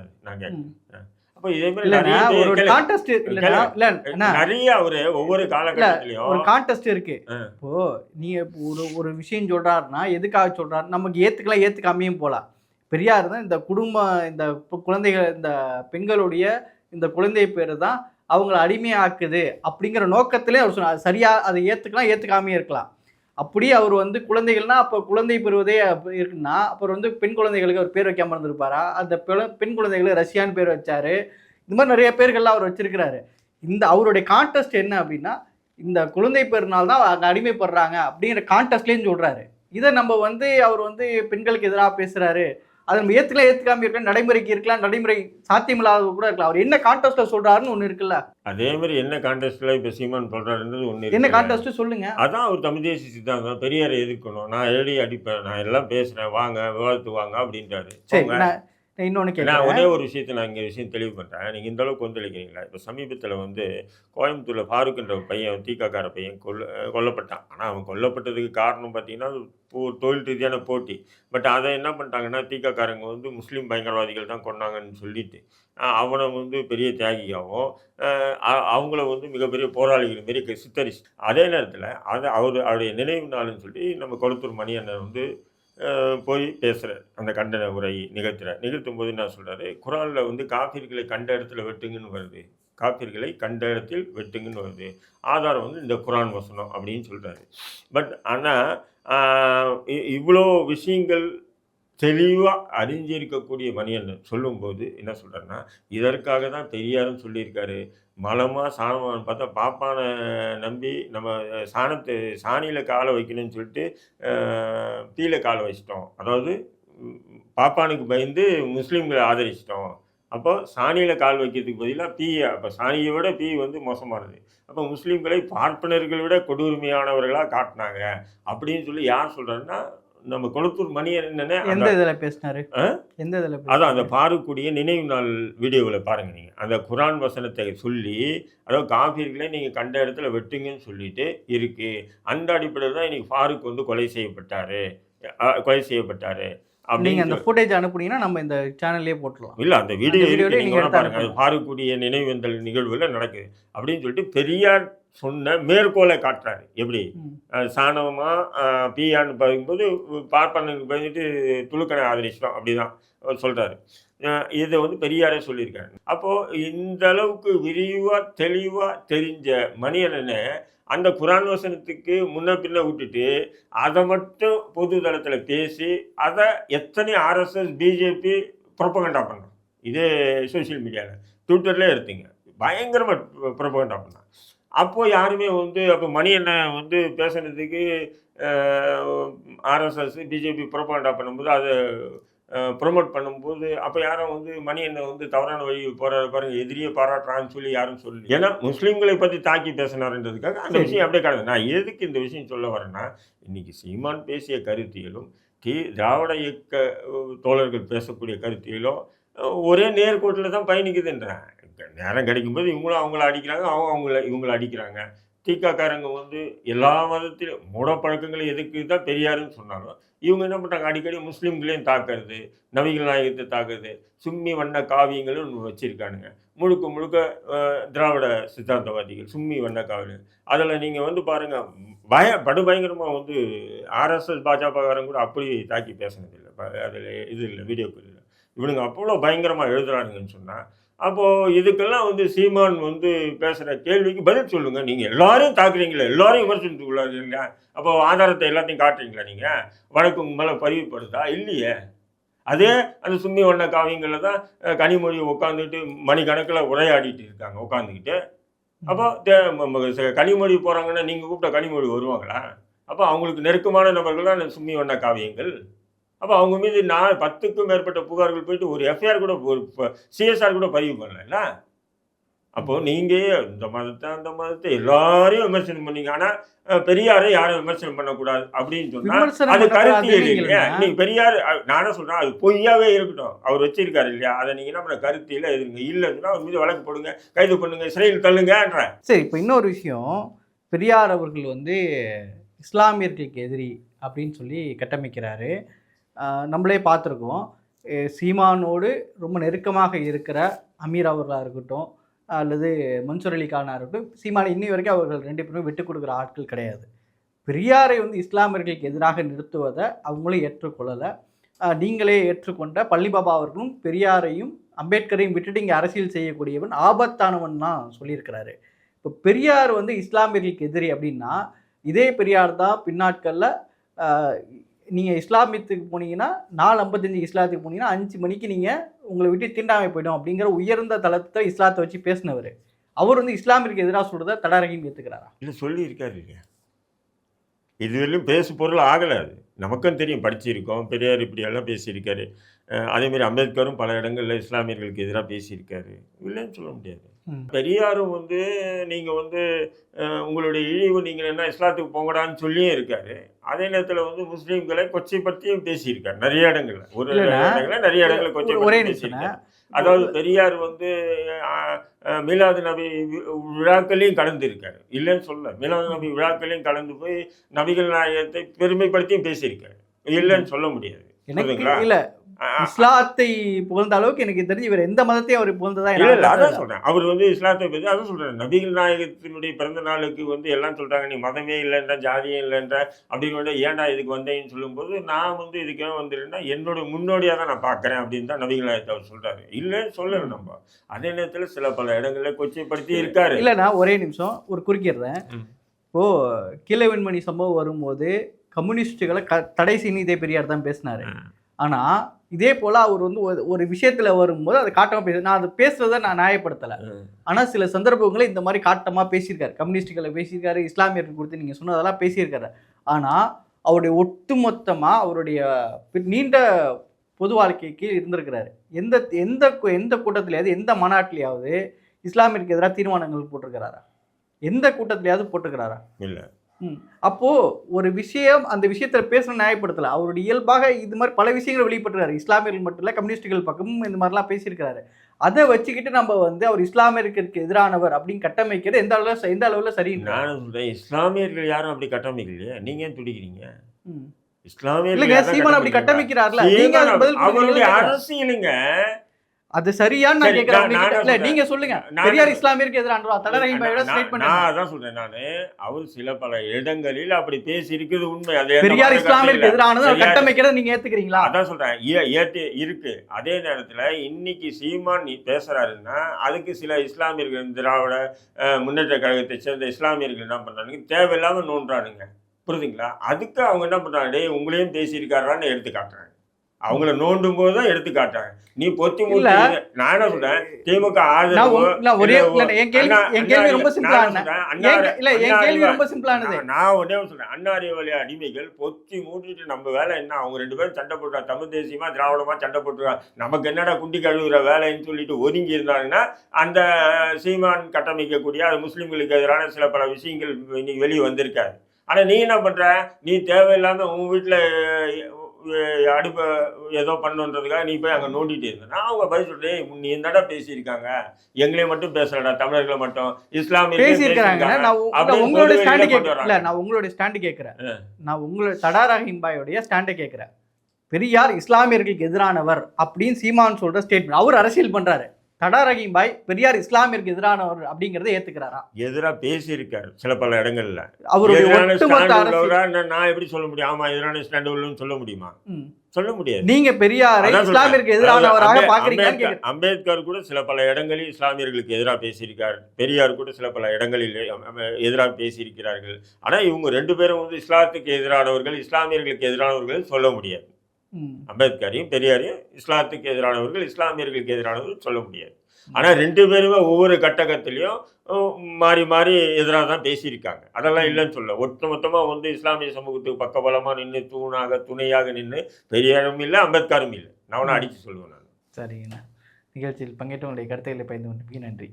ம். அப்போ இதே மாதிரி ஒரு. கான்டெஸ்ட். இல்ல நிறைய ஒவ்வொரு ஒரு காலகட்டத்திலையும் கான்டெஸ்ட் இருக்கு. இப்போ நீங்க ஒரு ஒரு விஷயம் சொல்றாருன்னா எதுக்காக சொல்றாரு? நமக்கு ஏத்துக்கலாம் ஏத்துக்காமையும் போலாம். பெரியார் தான் இந்த குடும்ப இந்த குழந்தைகள் இந்த பெண்களுடைய இந்த குழந்தை பேர் தான் அவங்கள அடிமையாக்குது அப்படிங்கிற நோக்கத்திலே அவர் சொன்னார். சரியாக அதை ஏற்றுக்கலாம் ஏற்றுக்காமையே இருக்கலாம். அப்படியே அவர் வந்து குழந்தைகள்னா அப்போ குழந்தை பெறுவதே இருக்குன்னா அப்புறம் வந்து பெண் குழந்தைகளுக்கு அவர் பேர் வைக்காமல் இருந்திருப்பாரா? அந்த பெண் குழந்தைகளுக்கு ரஷ்யான்னு பேர் வச்சாரு. இந்த மாதிரி நிறைய பேர்கள்லாம் அவர் வச்சிருக்கிறாரு. இந்த அவருடைய கான்டெஸ்ட் என்ன அப்படின்னா இந்த குழந்தை பெருநாள் தான் அங்கே அடிமைப்படுறாங்க அப்படிங்கிற கான்டெஸ்ட்லேயும் சொல்கிறாரு இதை நம்ம வந்து அவர் வந்து பெண்களுக்கு எதிராக பேசுகிறாரு அதை நம்ம ஏற்றுக்கலாம் ஏற்றுக்காம இருக்கலாம் நடைமுறைக்கு இருக்கலாம் நடைமுறை சாத்தியமில்லாத கூட இருக்கலாம். அவர் என்ன கான்டெஸ்ட்டில் சொல்கிறாருன்னு ஒன்று இருக்குல்ல? அதே மாதிரி என்ன கான்டெஸ்ட்ல இப்ப சீமான் சொல்றாருன்றது ஒண்ணு என்ன இருக்கு. கான்டெஸ்ட் சொல்லுங்க. அதான் அவர் தமிழ் தேசிய சித்தாந்தம் பெரியாரை எதிர்க்கணும். நான் ஏடி அடிப்பேன் நான் எல்லாம் பேசுறேன் வாங்க விவாதத்துக்கு வாங்க அப்படின்றாரு. சரி இன்னொன்று நான் கேட்குறேன் ஒரே ஒரு விஷயத்தை நான் இங்கே விஷயம் தெளிவு பண்ணுறேன் நீங்கள் இந்த அளவுக்கு கொந்தளிக்கிறீங்களா? இப்போ சமீபத்தில் வந்து கோயம்புத்தூரில் ஃபாரூக்ன்ற ஒரு பையன் தீக்காக்கார பையன் கொல்ல கொல்லப்பட்டான். ஆனால் அவன் கொல்லப்பட்டதுக்கு காரணம் பார்த்தீங்கன்னா தொழில் ரீதியான போட்டி. பட் அதை என்ன பண்ணிட்டாங்கன்னா தீக்காக்காரங்க வந்து முஸ்லீம் பயங்கரவாதிகள் தான் கொண்டாங்கன்னு சொல்லிட்டு அவனை வந்து பெரிய தியாகியாகவும் அவங்கள வந்து மிகப்பெரிய போராளிகள் மாரி சித்தரிச்சு அதே நேரத்தில் அதை அவர் அவருடைய நினைவு நாள்னு சொல்லி நம்ம கொளத்தூர் மணியண்ணன் வந்து போய் பேசுகிறார் அந்த கண்டன உரை நிகழ்த்துறார் நிகழ்த்தும் போது என்ன சொல்கிறாரு குரானில் வந்து காப்பீர்களை கண்ட இடத்துல வெட்டுங்கன்னு வருது. காப்பீர்களை கண்ட இடத்தில் வெட்டுங்கன்னு வருது. ஆதாரம் வந்து இந்த குரான் வசனம் அப்படின்னு சொல்கிறாரு பட் ஆனால் இவ்வளோ விஷயங்கள் தெளிவாக அறிஞ்சிருக்கக்கூடிய மணியன் சொல்லும்போது என்ன சொல்கிறாருன்னா இதற்காக தான் பெரியாரும் சொல்லியிருக்காரு. மலமாக சாணமாக பார்த்தா பாப்பானை நம்பி நம்ம சாணத்தை சாணியில் காலை வைக்கணும்னு சொல்லிட்டு தீயில காலை வச்சிட்டோம். அதாவது பாப்பானுக்கு பயந்து முஸ்லீம்களை ஆதரிச்சிட்டோம். அப்போ சாணியில் கால் வைக்கிறதுக்கு பதிலாக தீயை அப்போ சாணியை விட தீ வந்து மோசமானது. அப்போ முஸ்லீம்களை பார்ப்பனர்களை விட கொடூர்மையானவர்களாக காட்டினாங்க. அப்படின்னு சொல்லி யார் சொல்கிறாருன்னா நம்ம கொளத்தூர் மணி என்னென்ன எந்த இதுல பேசினாரு? எந்த இதுல அதான் அந்த பாருக்கூடிய நினைவு நாள் வீடியோவில் பாருங்க நீங்கள் அந்த குரான் வசனத்தை சொல்லி அதாவது காஃபிர்களை நீங்கள் கண்ட இடத்துல வெட்டுங்கன்னு சொல்லிட்டு இருக்கு. அந்த அடிப்படையில் தான் இன்னைக்கு ஃபாரூக் வந்து கொலை செய்யப்பட்டாரு. கொலை செய்யப்பட்டாரு. நீங்க அந்த ஃபுட்டேஜ் அனுப்புனீங்கன்னா நம்ம இந்த சேனல்லே போட்டுடலாம். இல்ல அந்த வீடியோ அந்த இருக்கு வீடியோல நீங்க நீங்க வேணா எடுத்து பாருங்க. அது. பாருக்கூடிய நினைவேந்தல் நிகழ்வுல நடக்குது. அப்படின்னு சொல்லிட்டு பெரியார் சொன்ன மேற்கோளை காட்டுறாரு. எப்படி? ம். அஹ் சாணவமா அஹ், பியான்னு பார்க்கும்போது பார்ப்பனுக்கு பயந்துட்டு துலுக்கனை ஆதரிச்சிட்டோம். அப்படிதான் சொல்றாரு. இதை வந்து பெரியாரே சொல்லியிருக்காரு. அப்போது இந்த அளவுக்கு விரிவாக தெளிவாக தெரிஞ்ச மணியனனை அந்த குரான் வசனத்துக்கு முன்ன பின்ன விட்டுட்டு அதை மட்டும் பொது தளத்தில் பேசி அதை எத்தனை ஆர்எஸ்எஸ் பிஜேபி ப்ரொபகண்டா பண்ணுறோம் இதே சோஷியல் மீடியாவில் ட்விட்டர்லேயே எடுத்தீங்க. பயங்கரமாக ப்ரொபகண்டா பண்ணான் அப்போது யாருமே வந்து அப்போ மணி என்ன வந்து பேசுனதுக்கு ஆர்எஸ்எஸ் பிஜேபி ப்ரொபகண்டா பண்ணும்போது அதை ப்ரொமோட் பண்ணும்போது அப்போ யாரும் வந்து மணி என்ன வந்து தவறான வழி போகிற பாருங்க எதிரியை பாராட்டுறான்னு சொல்லி யாரும் சொல்லி ஏன்னா முஸ்லீம்களை பற்றி தாக்கி பேசினாருன்றதுக்காக அந்த. விஷயம் அப்படியே கிடக்கு நான் எதுக்கு இந்த விஷயம் சொல்ல வரேன்னா இன்னைக்கு சீமான் பேசிய கருத்தியலும் தி திராவிட இயக்க தோழர்கள் பேசக்கூடிய கருத்தியலும் ஒரே நேர்கோட்டில் தான் பயணிக்குதுன்றேன். நேரம் கிடைக்கும்போது இவங்களும் அவங்கள அடிக்கிறாங்க அவங்க அவங்கள இவங்கள அடிக்கிறாங்க. தீக்காக்காரங்க வந்து எல்லா மதத்திலும் மூட பழக்கங்களை எதுக்கு தான் பெரியாருன்னு சொன்னாலும் இவங்க என்ன பண்ணுறாங்க அடிக்கடி முஸ்லீம்களையும் தாக்குறது நபிகள் நாயகத்தை தாக்குறது சும்மி வண்ண காவியங்களும் வச்சுருக்கானுங்க. முழுக்க முழுக்க திராவிட சித்தாந்தவாதிகள் சும்மி வண்ண காவியங்கள். அதில் நீங்கள் வந்து பாருங்கள் பய படுபயங்கரமாக வந்து ஆர்எஸ்எஸ் பாஜககாரங்க கூட அப்படி தாக்கி பேசினதில்லை. அதில் இது இல்லை வீடியோக்கள் இல்லை. இவனுங்க அவ்வளோ பயங்கரமாக எழுதுறானுங்கன்னு சொன்னால் அப்போது இதுக்கெல்லாம் வந்து சீமான் வந்து பேசுகிற கேள்விக்கு பதில் சொல்லுங்கள் நீங்கள் எல்லாரையும் தாக்குறீங்களே எல்லாரையும் விமர்சனத்துக்குள்ளாருங்களா அப்போ ஆதாரத்தை எல்லாத்தையும் காட்டுறீங்களா நீங்கள் வழக்கு மேலே பதிவுப்படுதா இல்லையே. அதே அந்த சும்மி வண்ண காவியங்களில் தான் கனிமொழி உட்காந்துட்டு மணிக்கணக்கில் உரையாடிட்டு இருக்காங்க உட்காந்துக்கிட்டு அப்போ கனிமொழி போகிறாங்கன்னா நீங்கள் கூப்பிட்ட கனிமொழி வருவாங்களா? அப்போ அவங்களுக்கு நெருக்கமான நபர்கள் தான் இந்த சும்மி வண்ண காவியங்கள். அப்போ அவங்க மீது நான் பத்துக்கும் மேற்பட்ட புகார்கள் போயிட்டு ஒரு எஃப்ஐஆர் கூட ஒரு சிஎஸ்ஆர் கூட பதிவு பண்ணல. அப்போ நீங்கள் இந்த மதத்தை அந்த மதத்தை எல்லாரையும் விமர்சனம் பண்ணீங்க. ஆனால் பெரியாரை யாரும் விமர்சனம் பண்ணக்கூடாது அப்படின்னு சொன்னா விமர்சனம் அது பண்ணக்கூடாதுன்னு இல்லையா இல்லைங்க. நீங்க பெரியார் நானே சொல்றேன் அது பொய்யாவே இருக்கட்டும். அவர் வச்சிருக்காரு இல்லையா? அதை நீங்க என்ன பண்ண கருத்தியில எதுங்க? இல்லைன்னா அவர் மீது வழக்கு போடுங்க கைது பண்ணுங்க சிறையில் தள்ளுங்கன்ற சரி இப்போ இன்னொரு விஷயம். பெரியார் அவர்கள் வந்து இஸ்லாமியர்களுக்கு எதிரி அப்படின்னு சொல்லி கட்டமைக்கிறாரு. நம்மளே பார்த்துருக்கோம். சீமானோடு ரொம்ப நெருக்கமாக இருக்கிற அமீர் அவர்களாக இருக்கட்டும் அல்லது மன்சூர் அலி கானாக இருக்கட்டும் சீமானை இன்னி வரைக்கும் அவர்கள் ரெண்டு பேருமே விட்டு கொடுக்குற ஆட்கள் கிடையாது. பெரியாரை வந்து இஸ்லாமியர்களுக்கு எதிராக நிறுத்துவதை அவங்களும் ஏற்றுக்கொள்ளலை. நீங்களே ஏற்றுக்கொண்ட பள்ளிபாபா அவர்களும் பெரியாரையும் அம்பேத்கரையும் விட்டுட்டு இங்கே அரசியல் செய்யக்கூடியவன் ஆபத்தானவன் தான் சொல்லியிருக்கிறாரு. இப்போ பெரியார் வந்து இஸ்லாமியர்களுக்கு எதிரி அப்படின்னா இதே பெரியார் தான் பின்னாட்களில் நீங்கள் இஸ்லாமியத்துக்கு போனீங்கன்னா நாலு ஐம்பத்தஞ்சு இஸ்லாத்துக்கு போனீங்கன்னா அஞ்சு மணிக்கு நீங்கள் உங்களை விட்டு தீண்டாமை போயிடும் அப்படிங்கிற உயர்ந்த தளத்தை இஸ்லாத்தை வச்சு பேசினவர். அவர் வந்து இஸ்லாமிற்கு எதிராக சொல்கிறத தடாரகையும் ஏற்றுக்கிறாரா இல்லை சொல்லியிருக்காரு. இதுவரையிலும் பேசு பொருள் ஆகலை அது. நமக்கும் தெரியும் படிச்சிருக்கோம் பெரியார் இப்படியெல்லாம் பேசியிருக்காரு. அஹ் அதே மாதிரி அம்பேத்கரும் பல இடங்களில் இஸ்லாமியர்களுக்கு எதிராக பேசியிருக்காரு. இல்லைன்னு சொல்ல முடியாது. பெரியாரும் வந்து நீங்கள் வந்து உங்களுடைய இழிவு நீங்கள் என்ன இஸ்லாத்துக்கு போங்கடான்னு சொல்லியும் இருக்காரு. அதே நேரத்தில் வந்து முஸ்லீம்களை கொச்சைப்படுத்தியும் பேசியிருக்காரு நிறைய இடங்கள்ல. ஒரு. இடங்கள்ல நிறைய இடங்களில் நிமிஷம் பேசியிருக்காரு. அதாவது பெரியார் வந்து மீலாது நபி விழாக்களையும் கலந்துருக்காரு. இல்லைன்னு சொல்ல மீலாது நபி விழாக்களையும் கலந்து போய் நபிகள் நாயகத்தை பெருமைப்படுத்தியும் பேசியிருக்காரு. இல்லைன்னு சொல்ல முடியாது? இல்லை இஸ்லாத்தை புகழ்ந்த அளவுக்கு எனக்கு தெரிஞ்சு இவர் எந்த மதத்தையும் அவர் புகழ்ந்ததா இல்ல இல்ல அதான். சொல்றேன். அவர் வந்து இஸ்லாத்தை பத்தி அதான் சொல்றேன். நபிகள் நாயகத்தினுடைய பிறந்த நாளுக்கு வந்து எல்லாம் சொல்றாங்க நீ மதமே இல்லைன்ற ஜாதியே இல்லைன்ற அப்படின்னு ஏன்டா இதுக்கு வந்தேன்னு சொல்லும்போது நான் வந்து இதுக்கு வந்துருன்னா என்னோட முன்னோடியா தான் நான் பார்க்கறேன் அப்படின்னு தான் நபிகள் நாயகத்தை அவர் சொல்றாரு. இல்லைன்னு சொல்லல நம்ம. அதே நேரத்துல சில பல இடங்கள்ல கொச்சைப்படுத்தி இருக்காரு. இல்லைண்ணா ஒரே நிமிஷம் ஒரு குறுக்கிடுறேன். ம். இப்போ கீழே வெண்மணி சம்பவம் வரும்போது கம்யூனிஸ்டுகளை க தடை இதே பெரியார் தான் பேசினாரு. ம். ஆனா இதே போல அவர் வந்து ஒரு விஷயத்துல வரும்போது அதை காட்டமா பேச நான் அது பேசுறதை நான் நியாயப்படுத்தலை. ம். ஆனா சில சந்தர்ப்பங்களை இந்த மாதிரி காட்டமா பேசியிருக்காரு. கம்யூனிஸ்டுகளை பேசியிருக்காரு இஸ்லாமியர்கள் கொடுத்து நீங்க சொன்னதெல்லாம் பேசியிருக்காரு. ஆனா அவருடைய ஒட்டுமொத்தமா அவருடைய நீண்ட பொது வாழ்க்கைக்கு இருந்திருக்கிறாரு. எந்த எந்த எந்த கூட்டத்திலேயாவது எந்த மாநாட்டிலேயாவது இஸ்லாமிற்கு எதிராக தீர்மானங்கள் போட்டிருக்கிறாரா? எந்த கூட்டத்திலேயாவது போட்டிருக்கிறாரா? இல்ல. ம். அப்போ ஒரு விஷயம் அந்த விஷயத்துல பேசணும் நியாயப்படுத்தல அவருடைய இயல்பாக இது மாதிரி பல விஷயங்களை வெளிப்படுறாரு இஸ்லாமியர்கள் மட்டும் இல்ல கம்யூனிஸ்டுகள் பக்கமும் இந்த மாதிரிலாம் பேசியிருக்கிறாரு அதை வச்சுக்கிட்டு நம்ம வந்து அவர் இஸ்லாமியருக்கு எதிரானவர் அப்படின்னு கட்டமைக்கிறது எந்த அளவுல எந்த அளவுல சரியில்லை நானும் சொல்றேன் இஸ்லாமியர்கள் யாரும் அப்படி கட்டமைக்கலையே நீங்க ஏன் துடிக்கிறீங்க. இஸ்லாமியர்கள் அப்படி? கட்டமைக்கிறார்ல அவருடைய? அரசியலுங்க அது சரியான்னு நான் கேட்கிறேன் இல்ல. நீங்க சொல்லுங்க. பெரியார் இஸ்லாமியருக்கு தடரஹீம் பாயோட நான் ஸ்டேட்மெண்ட் நான் அதான் சொல்றேன் நானு. அவர் சில பல இடங்களில் அப்படி பேசி இருக்குது உண்மை. அது பெரியார் இஸ்லாமியருக்கு. எதிரானது கட்டமைக்கிறத நீங்க ஏத்துக்கிறீங்களா? அதான் சொல்றேன். ஏத்து இருக்கு. அதே நேரத்துல இன்னைக்கு சீமான் நீ பேசுறாருன்னா அதுக்கு சில இஸ்லாமியர்கள் திராவிட முன்னேற்ற கழகத்தை சேர்ந்த இஸ்லாமியர்கள் என்ன பண்றானுங்க? தேவையில்லாம நோன்றானுங்க. புரியுதுங்களா? அதுக்கு அவங்க என்ன பண்றாங்க? உங்களையும் பேசியிருக்காரான்னு எடுத்து காட்டுறாங்க. அவங்கள நோண்டும் போது தான் எடுத்து காட்டுறாங்க நீ பொத்தி. மூட்டி நான் என்ன சொல்றேன்? திமுக ஆதரவு ஒரே என் கேள்வி ரொம்ப சிம்பிளானது. நான் ஒன்னே சொல்றேன். அன்னாரிய வழி அடிமைகள் பொத்தி மூடிட்டு நம்ம வேலை என்ன? அவங்க ரெண்டு பேரும் சண்டை போட்டுறா. தமிழ் தேசியமா திராவிடமா சண்டை போட்டுறா. நமக்கு என்னடா குண்டி கழுவுற வேலைன்னு சொல்லிட்டு ஒதுங்கி இருந்தாங்கன்னா அந்த சீமான் கட்டமைக்கக்கூடிய அது முஸ்லிம்களுக்கு எதிரான சில பல விஷயங்கள் இன்னைக்கு வெளியே வந்திருக்காது ஆனா நீ என்ன பண்ற? நீ தேவையில்லாம உன் வீட்டுல அடுப்ப ஏதோ பண்ணுன்றதுக்காக நீ போய் அங்க நோண்டிட்டு இருந்த. நான் அவங்க பதில் சொல்றேன் நீ என்னடா பேசியிருக்காங்க? எங்களை மட்டும் பேசலடா தமிழர்களை மட்டும். இஸ்லாமிய பேசியிருக்கிறாங்க. நான் உ- இல்ல, அப்படின்னு உங்களுடைய பொது ஸ்டாண்டு வெளியில கொண்டு கேட்க இல்ல வராங்க. நான் உங்களுடைய ஸ்டாண்டு கேட்கிறேன் நான் உங்களுடைய தடாரஹீம் பாயோடைய ஸ்டாண்டை கேட்கிறேன் பெரியார் இஸ்லாமியர்களுக்கு எதிரானவர் அப்படின்னு சீமான் சொல்ற ஸ்டேட்மெண்ட் அவர் அரசியல் பண்றாரு தடாரஹீம் பாய் பெரியார் இஸ்லாமியருக்கு எதிரானவர் அப்படிங்கறத ஏத்துக்கிறாரா? எதிரா பேசியிருக்காரு சில பல இடங்கள்ல. அவருடைய நான் எப்படி சொல்ல முடியும்? ஆமா எதிரான ஸ்டாண்ட் உள்ளன்னு சொல்ல முடியுமா. சொல்ல முடியாது. நீங்க பெரியாரை. இஸ்லாமியருக்கு எதிரானவராக பாக்குறீங்கன்னு அம்பேத்கர் கூட சில பல இடங்களில் இஸ்லாமியர்களுக்கு எதிராக பேசியிருக்கார். பெரியார் கூட சில பல இடங்களில் எதிராக பேசியிருக்கிறார்கள். ஆனா இவங்க ரெண்டு பேரும் வந்து இஸ்லாத்துக்கு எதிரானவர்கள் இஸ்லாமியர்களுக்கு எதிரானவர்கள் சொல்ல முடியாது. அம்பேத்கரையும் பெரியாரையும் இஸ்லாத்துக்கு எதிரானவர்கள் இஸ்லாமியர்களுக்கு எதிரானவர்கள் சொல்ல முடியாது. ஆனா ரெண்டு பேருமே ஒவ்வொரு கட்டகத்திலையும் மாறி மாறி எதிராக தான் பேசியிருக்காங்க. அதெல்லாம் இல்லைன்னு சொல்ல ஒட்டுமொத்தமா வந்து இஸ்லாமிய சமூகத்துக்கு பக்கபலமா நின்று தூணாக துணையாக நின்று பெரியாரும் இல்லை அம்பேத்கரும் இல்லை. நான் அடிச்சு சொல்லுவேன் நான். சரிங்கண்ணா. நிகழ்ச்சியில் பங்கேற்று உங்களுடைய கருத்துக்களை பயந்து கொண்டு நன்றி.